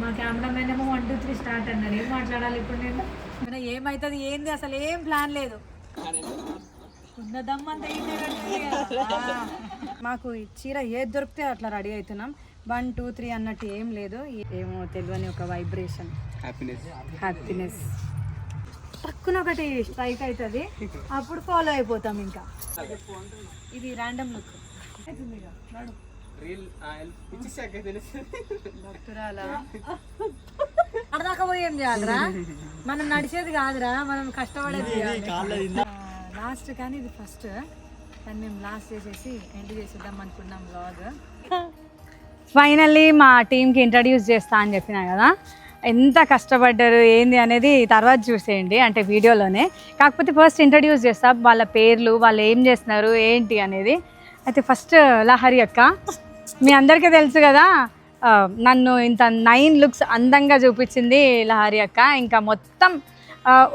మా కెమెరామెన్ ఏమో one two three start అన్నాడు ఏం మాట్లాడాలి ఇప్పుడు నేను? ఏమైతుంది ఏంది? అసలు ఏం ప్లాన్ లేదు. ఉన్న దమ్మంతా ఈయనే కడుతుంది కదా. మాకు ఈ చీర ఏది దొరికితే అట్లా రెడీ అవుతున్నాం. వన్ టూ త్రీ అన్నట్టు ఏం లేదు. ఏమో తెలియని ఒక వైబ్రేషన్. హ్యాపీనెస్ హ్యాపీనెస్ టక్కున ఒకటి స్ట్రైక్ అవుతుంది. అప్పుడు ఫాలో అయిపోతాం ఇంకా. ఇది ర్యాండమ్ లుక్ అడదాకా పోయి ఏం చేయాలరా? మనం నడిచేది కాదురా మనం కష్టపడేది లాస్ట్ కానీ ఇది ఫస్ట్ కానీ మేము లాస్ట్ చేసేసి ఎండ్ చేసేద్దాం అనుకున్నాం బ్లాగ్ ఫైనల్లీ మా టీంకి ఇంట్రడ్యూస్ చేస్తా అని చెప్పినా కదా? ఎంత కష్టపడ్డారు ఏంది అనేది తర్వాత చూసేయండి అంటే వీడియోలోనే. కాకపోతే ఫస్ట్ ఇంట్రడ్యూస్ చేస్తా వాళ్ళ పేర్లు వాళ్ళు ఏం చేస్తున్నారు ఏంటి అనేది. అయితే ఫస్ట్ లహరి అక్క. మీ అందరికీ తెలుసు కదా నన్ను ఇంత నైన్ లుక్స్ అందంగా చూపించింది లహరి అక్క. ఇంకా మొత్తం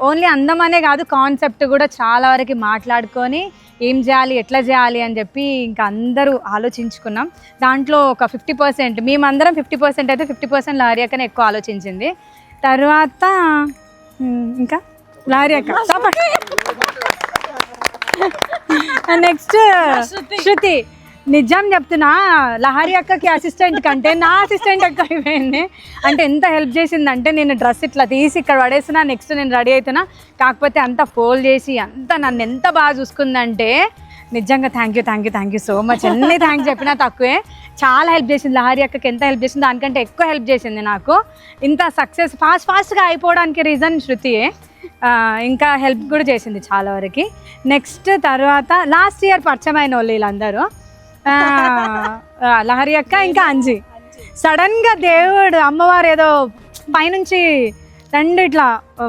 ఓన్లీ అందం అనే కాదు కాన్సెప్ట్ కూడా చాలా వరకు మాట్లాడుకొని ఏం చేయాలి ఎట్లా చేయాలి అని చెప్పి ఇంకా అందరూ ఆలోచించుకున్నాం. దాంట్లో ఒక ఫిఫ్టీ పర్సెంట్ మేమందరం ఫిఫ్టీ పర్సెంట్ అయితే ఫిఫ్టీ పర్సెంట్ లారీ అక్కనే ఎక్కువ ఆలోచించింది. తర్వాత ఇంకా? లారీ అక్క నెక్స్ట్ శృతి. నిజం చెప్తున్నా లహరి అక్కకి అసిస్టెంట్ కంటే నా అసిస్టెంట్ అక్క అయిపోయింది. అంటే ఎంత హెల్ప్ చేసిందంటే నేను డ్రెస్ ఇట్లా తీసి ఇక్కడ పడేసినా నెక్స్ట్ నేను రెడీ అవుతున్నా కాకపోతే అంత ఫోల్డ్ చేసి అంత నన్ను ఎంత బాగా చూసుకుందంటే నిజంగా thank you thank you thank you so much అన్ని థ్యాంక్స్ చెప్పినా తక్కువే. చాలా హెల్ప్ చేసింది లహరి అక్కకి ఎంత హెల్ప్ చేసింది దానికంటే ఎక్కువ హెల్ప్ చేసింది నాకు. ఇంత సక్సెస్ ఫాస్ట్ ఫాస్ట్గా అయిపోవడానికి రీజన్ శృతియే ఇంకా హెల్ప్ కూడా చేసింది చాలా వరకు. నెక్స్ట్ తర్వాత లాస్ట్ ఇయర్ పరిచయమైన వాళ్ళు వీళ్ళందరూ. లహరి అక్క ఇంకా అంజి. సడన్గా దేవుడు అమ్మవారు ఏదో పైనుంచి రెండు ఇట్లా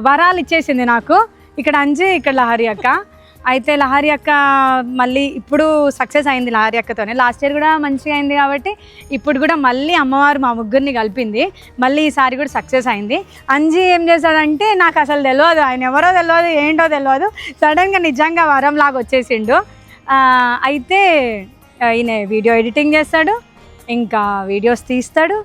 వరాలు ఇచ్చేసింది నాకు. ఇక్కడ అంజి ఇక్కడ లహరి అక్క. అయితే లహరి అక్క మళ్ళీ ఇప్పుడు సక్సెస్ అయింది లహరి అక్కతోనే. లాస్ట్ ఇయర్ కూడా మంచిగా అయింది కాబట్టి ఇప్పుడు కూడా మళ్ళీ అమ్మవారు మా ముగ్గురిని కలిపింది. మళ్ళీ ఈసారి కూడా సక్సెస్ అయింది. అంజీ ఏం చేశాడంటే నాకు అసలు తెలియదు ఆయన ఎవరో తెలియదు ఏంటో తెలియదు సడన్గా నిజంగా వరం లాగా వచ్చేసిండు అయితే ఈయన వీడియో ఎడిటింగ్ చేస్తాడు ఇంకా వీడియోస్ తీస్తాడు.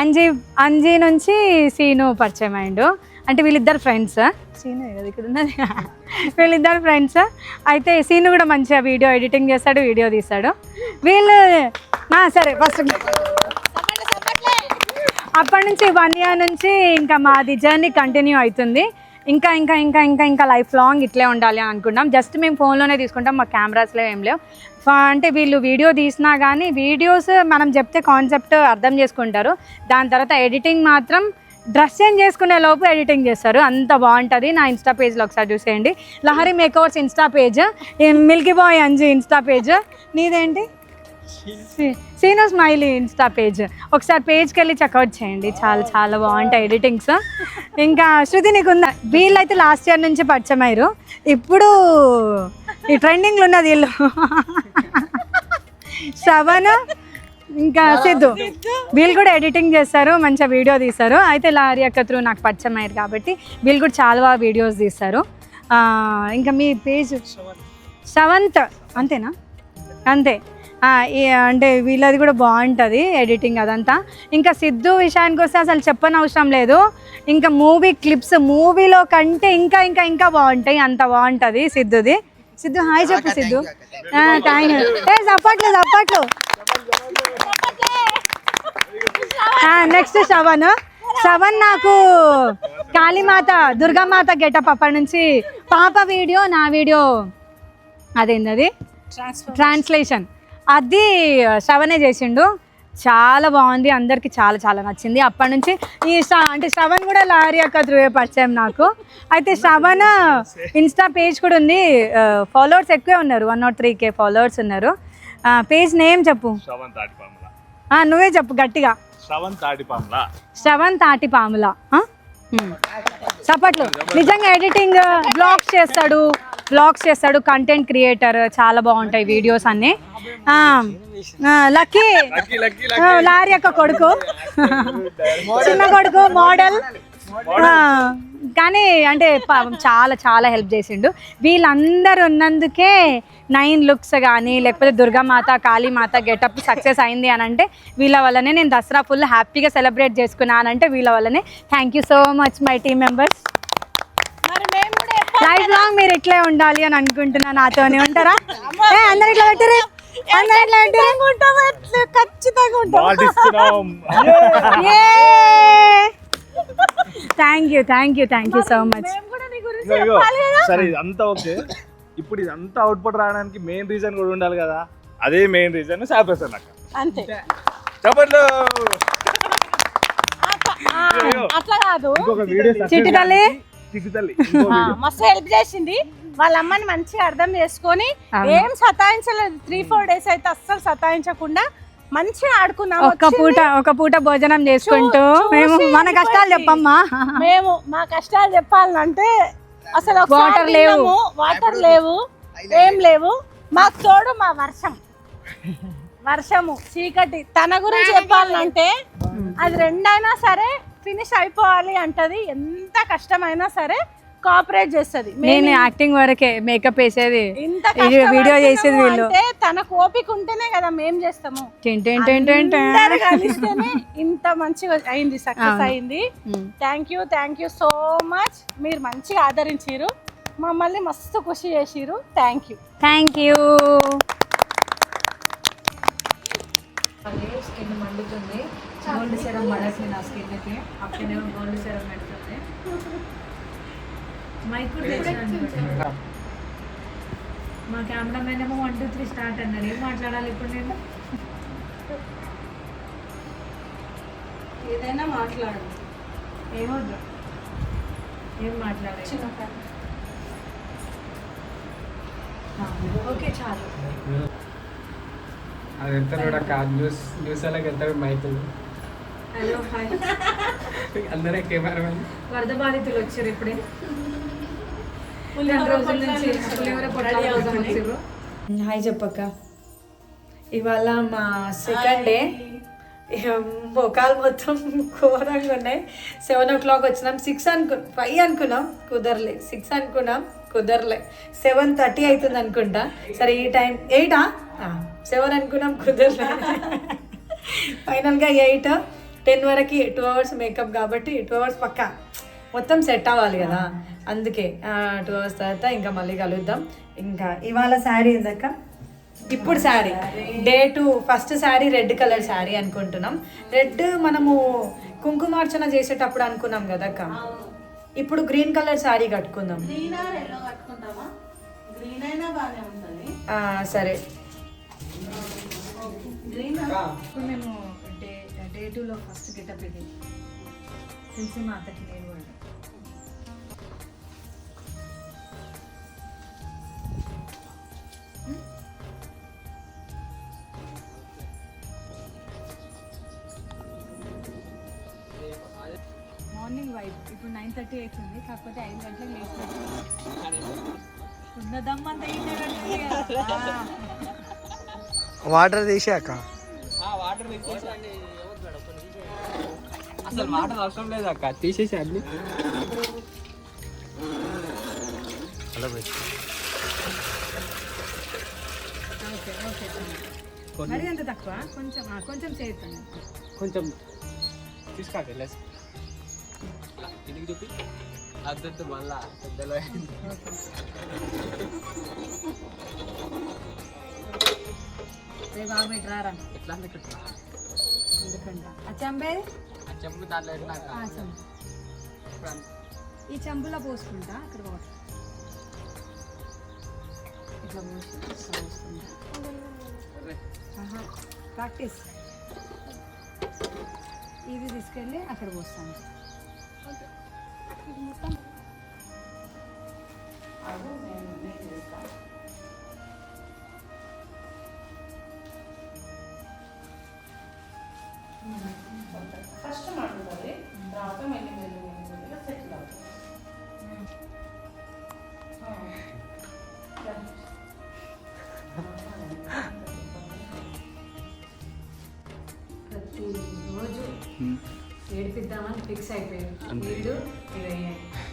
అంజీ అంజీ నుంచి సీను పరిచయం అయ్యాడు. అంటే వీళ్ళిద్దరు ఫ్రెండ్స్ సీను కదా ఇక్కడ ఉన్నది. వీళ్ళిద్దరు ఫ్రెండ్స్ అయితే సీను కూడా మంచిగా వీడియో ఎడిటింగ్ చేస్తాడు వీడియో తీస్తాడు. వీళ్ళు సరే ఫస్ట్ అప్పటి నుంచి వన్ ఇయర్ నుంచి ఇంకా మాది జర్నీ కంటిన్యూ అవుతుంది. ఇంకా ఇంకా ఇంకా ఇంకా ఇంకా లైఫ్ లాంగ్ ఇట్లే ఉండాలి అని అనుకున్నాం. జస్ట్ మేము ఫోన్లోనే తీసుకుంటాం మా కెమెరాస్లో ఏం లేవు. అంటే వీళ్ళు వీడియో తీసినా కానీ వీడియోస్ మనం చెప్తే కాన్సెప్ట్ అర్థం చేసుకుంటారు. దాని తర్వాత ఎడిటింగ్ మాత్రం డ్రెస్ చేంజ్ చేసుకునే లోపు ఎడిటింగ్ చేస్తారు. అంత బాగుంటుంది. నా ఇన్స్టా పేజ్లో ఒకసారి చూసేయండి. Lahari makeovers insta page milky boy Anji insta page నీదేంటి? Seenu smiley insta page. ఒకసారి పేజ్కి వెళ్ళి చెక్అవుట్ చేయండి. చాలా చాలా బాగుంటాయి ఎడిటింగ్స్. ఇంకా శృతి నీకుందా? వీళ్ళైతే లాస్ట్ ఇయర్ నుంచి పరిచయం అయ్యారు ఇప్పుడు ఈ ట్రెండింగ్లో ఉన్నది వీళ్ళు. శ్రవణ్ ఇంకా సిద్ధు. వీళ్ళు కూడా ఎడిటింగ్ చేస్తారు మంచిగా వీడియో తీస్తారు. అయితే లారీ అక్క త్రూ నాకు పరిచయం అయ్యారు కాబట్టి వీళ్ళు కూడా చాలా బాగా వీడియోస్ తీస్తారు. ఇంకా మీ పేజ్ శ్రవంత్ అంతేనా? అంతే. అంటే వీళ్ళది కూడా బాగుంటుంది ఎడిటింగ్ అదంతా. ఇంకా సిద్ధు విషయానికి వస్తే అసలు చెప్పని అవసరం లేదు. ఇంకా మూవీ క్లిప్స్ మూవీలో కంటే ఇంకా ఇంకా ఇంకా బాగుంటాయి. అంత బాగుంటుంది సిద్ధుది. సిద్ధు హాయ్ చెప్పు సిద్ధు. థ్యాంక్ యూ ఏ చప్పట్లు చప్పట్లు నెక్స్ట్ శ్రవణ్. శ్రవణ్ నాకు కాళీమాత దుర్గామాత గెటప్ అప్పటి నుంచి పాప వీడియో నా వీడియో. అదేంది అది ట్రాన్స్లేషన్ అది శ్రవణే చేసిండు. చాలా బాగుంది. అందరికి చాలా చాలా నచ్చింది. అప్పటి నుంచి ఈ అంటే శ్రవణ్ కూడా లారీ అక్క త్రూ పరిచయం నాకు. అయితే శ్రవణ్ ఇన్స్టా పేజ్ కూడా ఉంది. ఫాలోవర్స్ ఎక్కువే ఉన్నారు. One not three K followers ఉన్నారు. పేజ్ నేమ్ చెప్పు. నువ్వే చెప్పు గట్టిగా. శ్రవణ్ తాటిపాముల. శ్రవణ్ తాటి పాముల చప్పట్లు. నిజంగా ఎడిటింగ్ బ్లాగ్స్ చేస్తాడు. బ్లాగ్స్ చేస్తాడు కంటెంట్ క్రియేటర్ చాలా బాగుంటాయి వీడియోస్ అన్ని. లక్కీ. లారీ యొక్క కొడుకు. చిన్న కొడుకు మోడల్. కానీ అంటే చాలా చాలా హెల్ప్ చేసిండు. వీళ్ళందరూ ఉన్నందుకే నైన్ లుక్స్ కానీ లేకపోతే దుర్గామాత కాళీమాత గెటప్ సక్సెస్ అయింది అని అంటే వీళ్ళ వల్లనే నేను దసరా ఫుల్ హ్యాపీగా సెలబ్రేట్ చేసుకున్నానంటే వీళ్ళ వల్లనే. Thank you so much my team members life long మీరు ఇట్లే ఉండాలి అని అనుకుంటున్నా నాతోనే. ఉంటారా? ఏ, అందరు ఇట్లా పెట్టరు అందరు ఇట్లా పెట్టరు ఖచ్చితంగా ఉంటాం thank you thank you thank you so much సరే ఇదంతా ఓకే. ఇప్పుడు ఇదంతా అవుట్పుట్ రావడానికి మెయిన్ రీజన్ కూడా ఉండాలి కదా. అదే మెయిన్ రీజన్ సాపేస్తాను అక్క. అంతే. చెప్పట్లు అట్లా కాదు. మస్తు హెల్ప్ చేసింది. వాళ్ళ అమ్మని మంచిగా అర్థం చేసుకొని. ఏం సతాయించలేదు. త్రీ ఫోర్ డేస్ అయితే అస్సలు సతాయించకుండా మంచిగా ఆడుకున్నాం ఒక్క పూట ఒక పూట భోజనం చేసుకుంటూ మేము మన కష్టాలు. చెప్పమ్మా. మేము మా కష్టాలు చెప్పాలంటే అసలు Water లేవు. వాటర్ లేవు. ఏం లేవు. మాకు తోడు మా వర్షం. వర్షము చీకటి. తన గురించి చెప్పాలంటే అది రెండైనా సరే ఫినిష్ అయిపోవాలి అంటది. ఎంత కష్టమైనా సరే కోఆపరేట్ చేస్తుంది. నేను యాక్టింగ్ వరకే మేకప్ వేసేది. ఇంత వీడియో చేసేది వీళ్ళు. తనకు ఓపిక ఉంటేనే కదా మేం చేస్తాము. ఇంత మంచిగా అయింది సక్సెస్. అయింది. Thank you thank you so much మీరు మంచిగా ఆదరించారు మమ్మల్ని మస్తు ఖుషి చేసిరు thank you thank you skin మండుతుంది గోల్డ్ సెరం పడేసింది నా స్కిన్కి అక్కడేమో గోల్డ్ సెరం పెడుతుంది. మైక్ కూడా తెచ్చాను. మా కెమెరామెన్ ఏమో వన్ టూ త్రీ స్టార్ట్ అన్నారు ఏం మాట్లాడాలి ఇప్పుడు నేను? ఏదైనా మాట్లాడు. ఏమొద్దు. ఏం మాట్లాడాలి? ఓకే చాలు. అది ఎంత కూడా న్యూస్ న్యూస్ అలాగే వెళ్తారు మైకులు హలో హాయ్ అందరే కెమెరా వరద బాధితులు వచ్చారు ఇప్పుడే. రోజుల నుంచి పులిహోర పొట్టాల కోసం వచ్చారు. హాయ్ చెప్పక్క. ఇవాళ మా సెకండ్ డే మొఖాలు మొత్తం ఘోరంగా ఉన్నాయి. సెవెన్ ఓ క్లాక్ వచ్చినాం. సిక్స్ అనుకు ఫైవ్ అనుకున్నాం. కుదరలే. సిక్స్ అనుకున్నాం. కుదరలే. సెవెన్ థర్టీ అవుతుంది అనుకుంటా. సరే ఈ టైం ఎయిటా? సెవెన్ అనుకున్నాం. కుదరలే. ఫైనల్గా ఎయిట్. టెన్ వరకు టూ అవర్స్ మేకప్ కాబట్టి టూ అవర్స్ పక్కా. మొత్తం సెట్ అవ్వాలి కదా. అందుకే టూ అవర్స్ తర్వాత ఇంకా మళ్ళీ కలుద్దాం. ఇంకా ఇవాళ శారీ ఉందక్క ఇప్పుడు sari. Day two first sari red colour sari అనుకుంటున్నాం. రెడ్ మనము కుంకుమార్చన చేసేటప్పుడు అనుకున్నాం కదా అక్క ఇప్పుడు గ్రీన్ కలర్ శారీ కట్టుకుందాం. సరే. మేము టూలో ఫస్ట్ గెటప్ ఇది. తెలిసి మా అత్తకి నేను కూడా? మార్నింగ్ వైబ్ ఇప్పుడు నైన్ థర్టీ అవుతుంది. కాకపోతే ఐదు గంటలకు లేచి ఉన్న దమ్మంతా ఈయనే పెట్టుకుంది కదా. వాటర్ తీసాక అసలు వాటర్ అవసరం లేదు అక్క. తీసేసి అన్ని. మరి అంత తక్కువ? కొంచెం ఆ, కొంచెం చేస్తాను. కొంచెం తీసుకోక చెప్పి అద్దెద్దు మళ్ళా పెద్దలో రే బాబు ఇటు రారా? ఎట్లా ఎందుకంట. ఆ చంపేది చెంపు దాంట్లో ఆ అంత- ఈ చంపులో పోసుకుంటా అక్కడ వాటర్ ఇట్లా పోసి ఇట్లా పోసుకుంటా. ప్రాక్టీస్. ఇది తీసుకెళ్ళి అక్కడ పోస్తాను. ఫస్ట్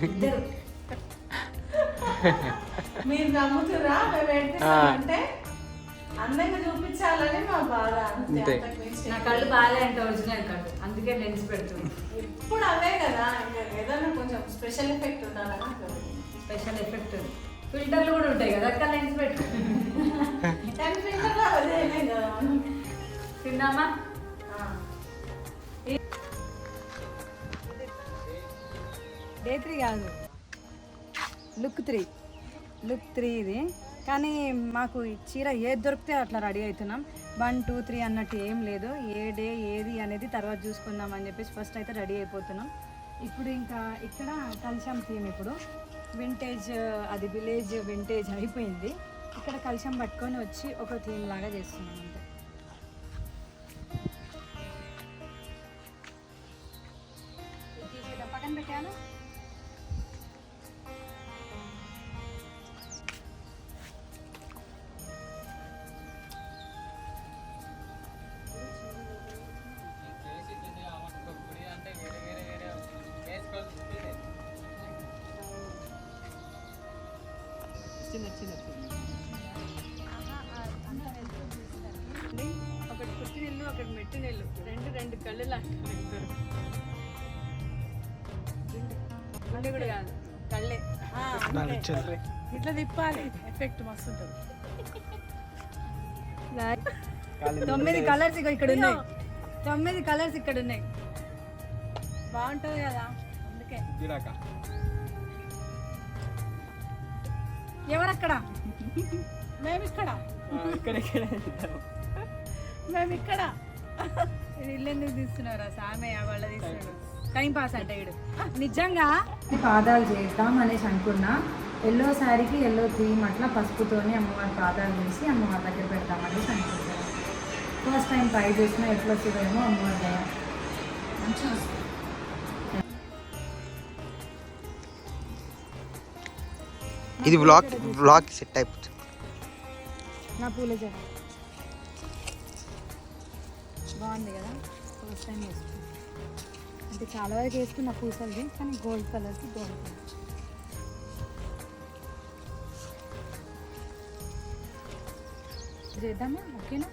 ఇద్దరు. మీరు నమ్ముతురా మేము ఏడిపిస్తామంటే అందంగా చూపించాలని మా బాధ. అంతే. నా కళ్ళు బాగాలే అంటే ఒరిజినల్ కళ్ళు. అందుకే లెన్స్ పెడుతుంది ఇప్పుడు అవే కదా ఇంకా ఏదైనా కొంచెం స్పెషల్ ఎఫెక్ట్ ఉండాలని. Special effect. ఫిల్టర్లు కూడా ఉంటాయి కదా అక్క లెన్స్ పెట్టు. ఫిల్టర్ తిన్నామా? డే త్రీ కాదు. లుక్ త్రీ లుక్ త్రీ ఇది. కానీ మాకు చీర ఏది దొరికితే అట్లా రెడీ అవుతున్నాం. వన్ టూ త్రీ అన్నట్టు ఏం లేదు. ఏ డే ఏది అనేది తర్వాత చూసుకుందాం అని చెప్పేసి ఫస్ట్ అయితే రెడీ అయిపోతున్నాం. ఇప్పుడు ఇంకా ఇక్కడ కలుషం థీమ్ ఇప్పుడు. వింటేజ్ అది విలేజ్ వింటేజ్ అయిపోయింది. ఇక్కడ కలుషం పట్టుకొని వచ్చి ఒక థీమ్ లాగా చేస్తున్నాం అంతే. కూడా కాదు. కళ్ళే. ఆ, అంతే. ఇట్లా తిప్పాలి. ఎఫెక్ట్ మస్తు ఉంటుంది తొమ్మిది కలర్స్ ఇగో ఇక్కడ ఉన్నాయి. తొమ్మిది కలర్స్ ఇక్కడ ఉన్నాయి. బాగుంటుంది కదా. అందుకే. ఎవరక్కడ? మేము ఇక్కడ. మేము ఇక్కడ. ఇల్లు ఎందుకు తీస్తున్నారా? సామే వాళ్ళ తీస్తున్నాడు. టైం పాస్ అంటే వీడు నిజంగా? పాదాలు చేద్దాం అనేసి అనుకున్నా. ఎల్లో శారీకి ఎల్లో థీమ్ అట్లా పసుపుతోని అమ్మవారి పాదాలు వేసి అమ్మవారి దగ్గర పెడదాం అనేసి అనుకుంటున్నాను ఫస్ట్ టైం ట్రై చేసినా ఎట్లా వస్తుందేమో అమ్మవారి దయ మంచిగా వస్తుంది. ఇది బ్లాక్ బ్లాక్ సెట్ అయిపోతుంది. నా పూల జడ బాగుంది కదా? ఫస్ట్ టైం వేసుకున్నా అంటే చాలా వరకు వేసుకున్న పూసలది కానీ గోల్డ్ కలర్కి గోల్డ్ కలర్ చేద్దామా? ఓకేనా?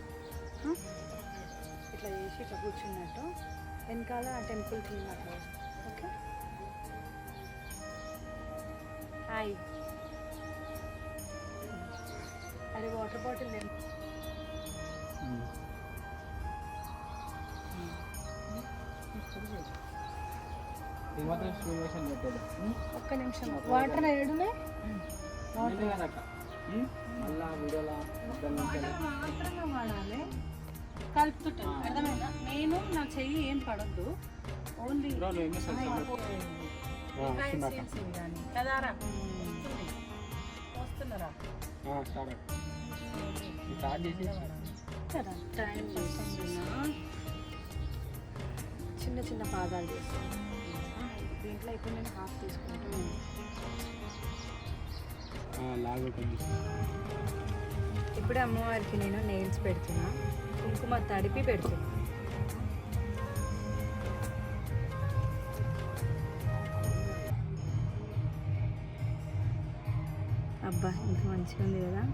ఇట్లా చేసి ఇట్లా కూర్చున్నట్టు వెనకాల టెంపుల్ తిన్నట్టు ఓకే? హాయ్. అరే వాటర్ బాటిల్ ఒక్క నిమిషం. వాటర్ ఏడునే వాడాలి. కలుపుతుంటాను. అర్థమైందా? నేను నా చెయ్యి ఏం పడద్దు. ఓన్లీ కదారా వస్తున్నారా చిన్న చిన్న పాదాలు చేస్తాను దీంట్లో ఇప్పుడు నేను హాఫ్ తీసుకుంటాను ఇప్పుడే అమ్మవారికి నేను నెయిల్స్ పెడుతున్నా. కుంకుమ తడిపి పెడుతున్నా. అబ్బా ఇంత మంచిగా ఉంది కదా.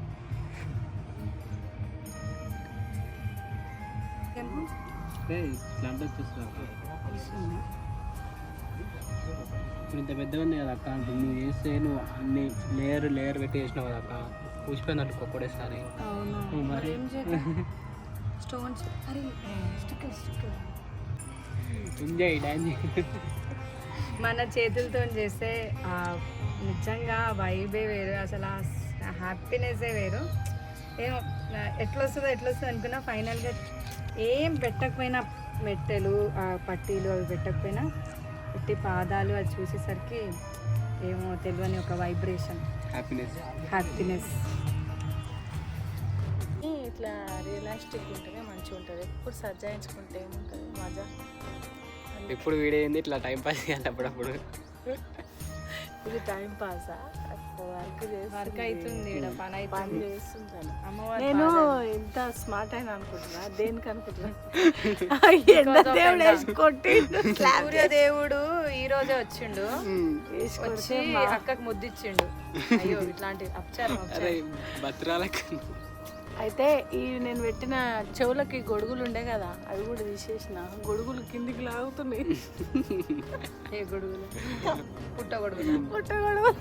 వచ్చేస్తుంది వస్తుంది. ఇప్పుడు ఇంత పెద్దగా ఉంది కదా అక్క ఇప్పుడు నువ్వు చేస్తే నువ్వు అన్ని లేయర్ లేయర్ పెట్టి చేసినావు కదా అక్క. పూసిపోయిందంట ఒక్కడేసారి మరి? ఏం చేద్దాం? స్టోన్స్. అరే స్టిక్కర్ స్టిక్కర్. ఎంజాయ్ డాన్స్ మన చేతులతో చేస్తే నిజంగా వైబే వేరు. అసలు ఆ హ్యాపీనెస్సే వేరు ఏం ఎట్లా వస్తుందో ఎట్లా వస్తుందో అనుకున్నా ఫైనల్గా ఏం పెట్టకపోయినా మెట్టెలు ఆ పట్టీలు అవి పెట్టకపోయినా పెట్టి పాదాలు అది చూసేసరికి ఏమో తెలియని ఒక వైబ్రేషన్ హ్యాపీనెస్ హ్యాపీనెస్ ఇట్లా రియలిస్టిక్ ఉంటేనే మంచిగా ఉంటుంది. ఎప్పుడు సజ్జాయించుకుంటే ఏముంటుంది? మజా. ఎప్పుడు వీడియో ఏంది ఇట్లా టైం పాస్ చేయాలి అప్పుడప్పుడు. ఇది టైం పాసా? వర్క్ వర్క్ అవుతుంది ఈడ పని పని అవుతుంది. చేస్తుంటాను. అమ్మవారి నేను. ఇంత స్మార్ట్ అయినా అనుకుంటున్నా దేనికి అనుకుంటున్నా? ఎండ దేవుడు వేసి slap సూర్యదేవుడు ఈ రోజే వచ్చిండు. వేసి వచ్చి మా- అక్కకు ముద్దిచ్చిండు. అయ్యో ఇట్లాంటి అపచారం అరే అపచారం. అయితే ఈ నేను పెట్టిన చెవులకి గొడుగులు ఉండే కదా అవి కూడా తీసేసిన. గొడుగులు కిందికి లాగుతున్నాయి. ఏ గొడుగులు? పుట్టగొడుగులు పుట్ట గొడుగు.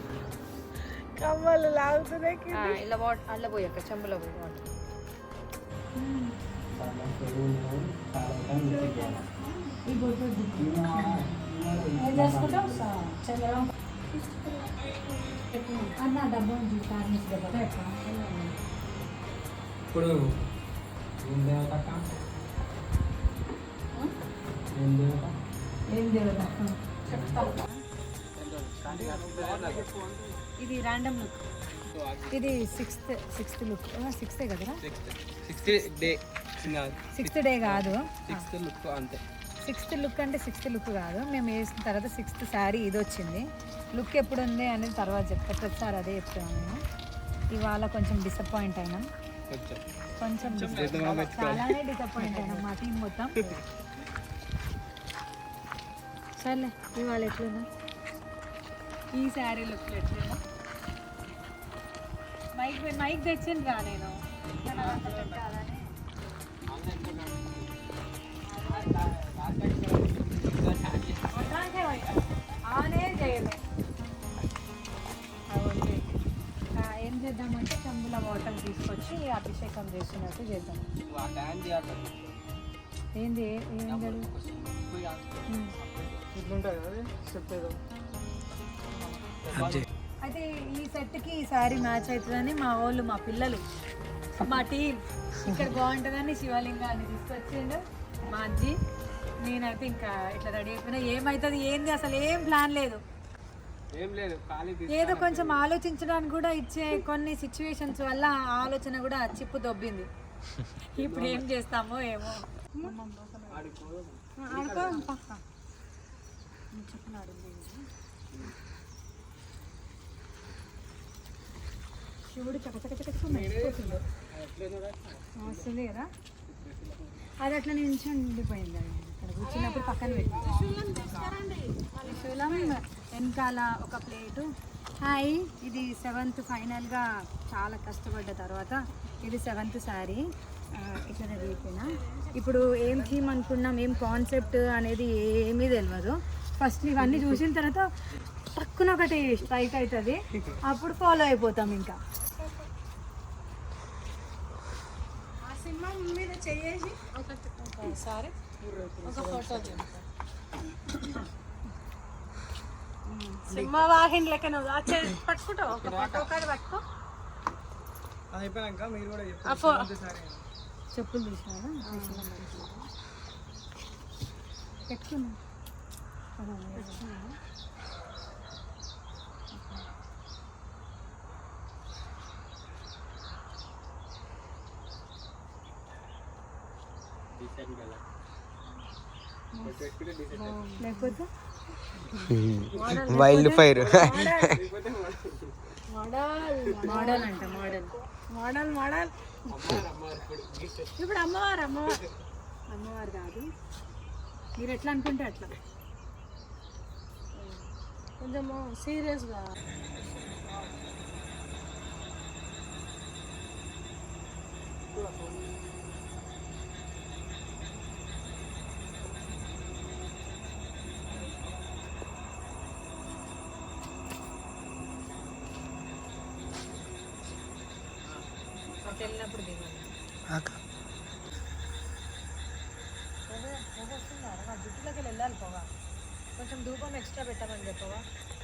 కమ్మలు లాగుతున్నాయి. ఇలా వాట్ అల్ల పోయి అక్క చెంబులో పోయి వాటర్ అన్న డబ్బు ఉంది ఇప్పుడు ఏం దేవత? ఏం దేవత? ఏం తెలియదు ఇది ర్యాండమ్ లుక్ ఇది సిక్స్త్ సిక్స్త్ లుక్ సిక్స్తే కదరా? సిక్స్త్ డే సిక్స్త్ డే కాదు. సిక్స్త్ లుక్ అంతే. సిక్స్త్ లుక్ అంటే సిక్స్త్ లుక్ కాదు. మేము వేసిన తర్వాత సిక్స్త్ శారీ ఇది వచ్చింది. లుక్ ఎప్పుడు ఉంది అనేది తర్వాత చెప్తా. ప్రతిసారి అదే చెప్తాను నేను. ఇవాళ కొంచెం డిసప్పాయింట్ అయినాం. కొంచెం. చాలానే డిసప్పాయింట్ అయినాం మా టీం మొత్తం. సర్లే ఇవాళ ఎట్లున్నా ఈ శారీ లుక్ ఎట్లున్నా మైక్ మైక్ తెచ్చింది రా నేను చేసినట్టు చేద్దాం. ఏంది? ఏం. అయితే ఈ సెట్కి ఈ సారీ మ్యాచ్ అవుతుందని మా వాళ్ళు మా పిల్లలు మా టీం ఇక్కడ బాగుంటుందని శివలింగాన్ని తీసుకొచ్చిండు మా అజ్జి. నేనైతే ఇంకా ఇట్లా రెడీ అయిపోయినా. ఏమవుతుంది ఏంది? అసలు ఏం ప్లాన్ లేదు. ఏదో కొంచెం ఆలోచించడానికి కూడా ఇచ్చే కొన్ని సిచ్యువేషన్స్ వల్ల ఆలోచన కూడా చిప్పు దొబ్బింది. ఇప్పుడు ఏం చేస్తామో ఏమో. శివుడు వస్తుంది కదా అది అట్లా నుంచి ఉండిపోయింది. అది. ఇక్కడ కూర్చున్నప్పుడు పక్కన పెట్టి. వెనకాల ఒక ప్లేటు. హాయ్ ఇది సెవెంత్ ఫైనల్గా చాలా కష్టపడ్డ తర్వాత. ఇది సెవెంత్ శారీ. ఇక్కడ రెడీ ఇప్పుడు ఏం థీమ్ అనుకున్నాం ఏం కాన్సెప్ట్ అనేది ఏమీ తెలియదు ఫస్ట్ ఇవన్నీ చూసిన తర్వాత పక్కన ఒకటి స్ట్రైక్ అవుతుంది. అప్పుడు ఫాలో అయిపోతాం ఇంకా. సినిమా మీద చేసి ఒక ఫోటో సింహ వాహిని లెక్క నువ్వు పట్టుకుంటావు పట్టుకో. అయిపోయాక మీరు కూడా చెప్పులు పెట్టుకున్నా. లేకపోతే వైల్డ్ ఫైర్. మోడల్ అంట మోడల్. Model model. ఇప్పుడు అమ్మవారు అమ్మవారు. అమ్మవారు కాదు. మీరు ఎట్లా అనుకుంటే అట్లా. కొంచెము సీరియస్గా.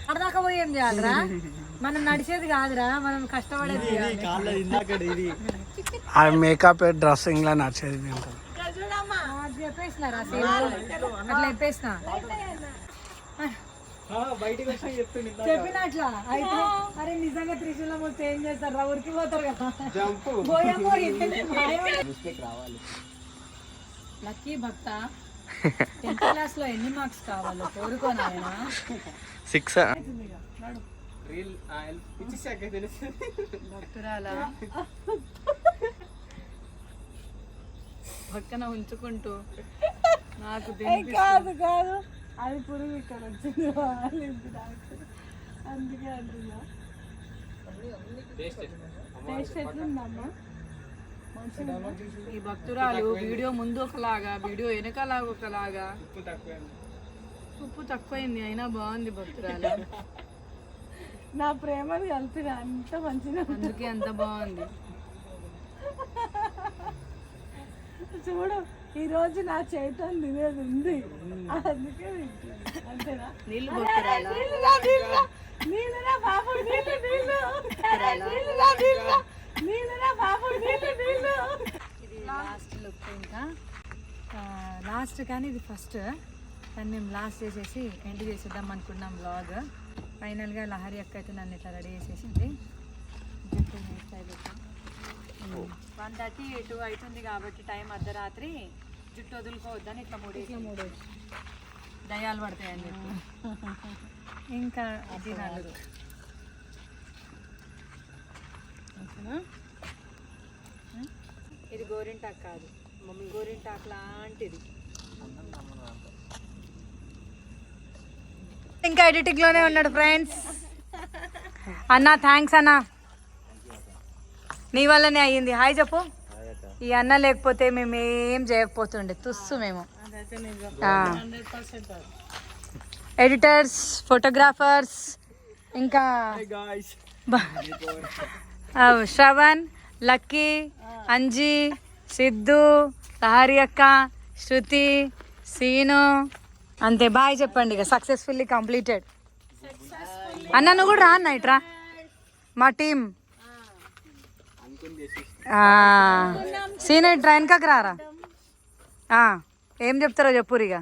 అడదాకా పోయి ఏం చేయాలిరా? మనం నడిచేది కాదురా మనం కష్టపడేది చేయాలి. ఆ మేకప్ డ్రెస్సింగ్ లా అది చెప్పేసినారా సేమ్. అట్లా చెప్పేసిన. చెప్పిన అట్లా? అయితే అరే నిజంగా త్రిశూలం వస్తే ఏం చేస్తారు రా? ఊరికి పోతారు కదా. లక్కీ భక్త. టెన్త్ క్లాస్లో ఎన్ని మార్క్స్ కావాలో కోరుకోనాయనా సిక్స్ నడు రీల్ ఇచ్చేసాక తెలుస్తుంది భక్తురాల? పక్కన ఉంచుకుంటూ నాకు కాదు కాదు. అది పురుగు ఇక్కడ వచ్చింది అందుకే అంటున్నా. టేస్ట్ ఎట్లుందమ్మా? ఈ భక్తురాలు వీడియో ముందు ఒకలాగా వీడియో వెనకాల ఒకలాగా. ఉప్పు తక్కువైంది అయినా బాగుంది భక్తురాలు. నా ప్రేమని కలిపిన అంత మంచిగా ఉంది. అందుకే అంత బాగుంది. చూడు ఈ రోజు నా చేతం తినేది ఉంది. అందుకే. అంతేనా? నీళ్ళు బాబు నీళ్ళు నీళ్ళు నీళ్ళురా బాబు నీళ్ళు నీళ్ళు. ఇది లాస్ట్ లుక్ ఇంకా. లాస్ట్ కానీ ఇది ఫస్ట్ కానీ మేము లాస్ట్ చేసేసి ఎండ్ చేసేద్దాం అనుకున్నాం బ్లాగ్ ఫైనల్గా లహరి అక్క అయితే నన్ను ఇట్లా రెడీ చేసేసింది వన్ థర్టీ టూ అవుతుంది కాబట్టి టైం అర్ధరాత్రి. జుట్టు వదులుకోవద్దని ఇట్లా మూడేసి. మూడేసి. దయాలు పడతాయని చెప్పి. ఇంకా ఇది నా లుక్ ఇది గోరింటాక్ కాదు. గోరింటాక్ లాంటిది. ఇంకా ఎడిటింగ్లోనే ఉన్నాడు ఫ్రెండ్స్. అన్న థ్యాంక్స్ అన్న. నీ వల్లనే అయ్యింది. హాయ్ చెప్పు. ఈ అన్న లేకపోతే మేము ఏం చేయకపోతుండే. తుస్సు మేము. ఎడిటర్స్ ఫోటోగ్రాఫర్స్ ఇంకా శ్రవణ్ లక్కీ అంజీ సిద్ధు లహరి అక్క శృతి సీను. అంతే బాయ్ చెప్పండి ఇక. సక్సెస్ఫుల్లీ కంప్లీటెడ్ అన్న నువ్వు కూడా రా అన్న ఇట్రా మా టీం సీను ఇట్రా వెనకకి రారా? ఏం చెప్తారో చెప్పురిగా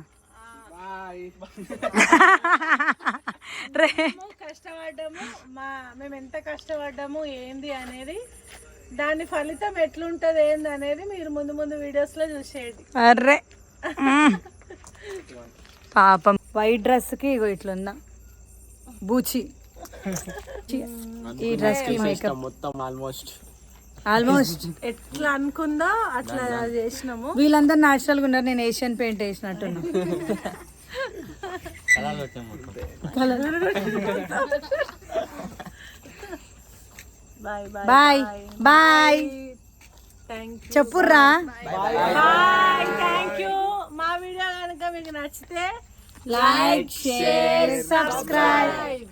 రే మేము కష్టపడ్డాము మా మేము ఎంత కష్టపడ్డాము ఏంది అనేది దాని ఫలితం ఎట్లుంటది ఏంది అనేది మీరు ముందు ముందు వీడియోస్లో చూసేయండి. అర్రే. పాపం. వైట్ డ్రెస్కి ఇగో ఇట్లుందా? బూచి. ఈ డ్రెస్కి మేకప్ మొత్తం ఆల్మోస్ట్ ఆల్మోస్ట్ ఎట్లా అనుకుందో అట్లా చేసినాము. వీళ్ళందరూ న్యాచురల్గా ఉన్నారు నేను ఏషియన్ పెయింట్ వేసినట్టున్నా. Bye bye. చెప్పుర్రా. బాయ్ థ్యాంక్ యూ మా వీడియో కనుక మీకు నచ్చితే లైక్ షేర్ సబ్స్క్రైబ్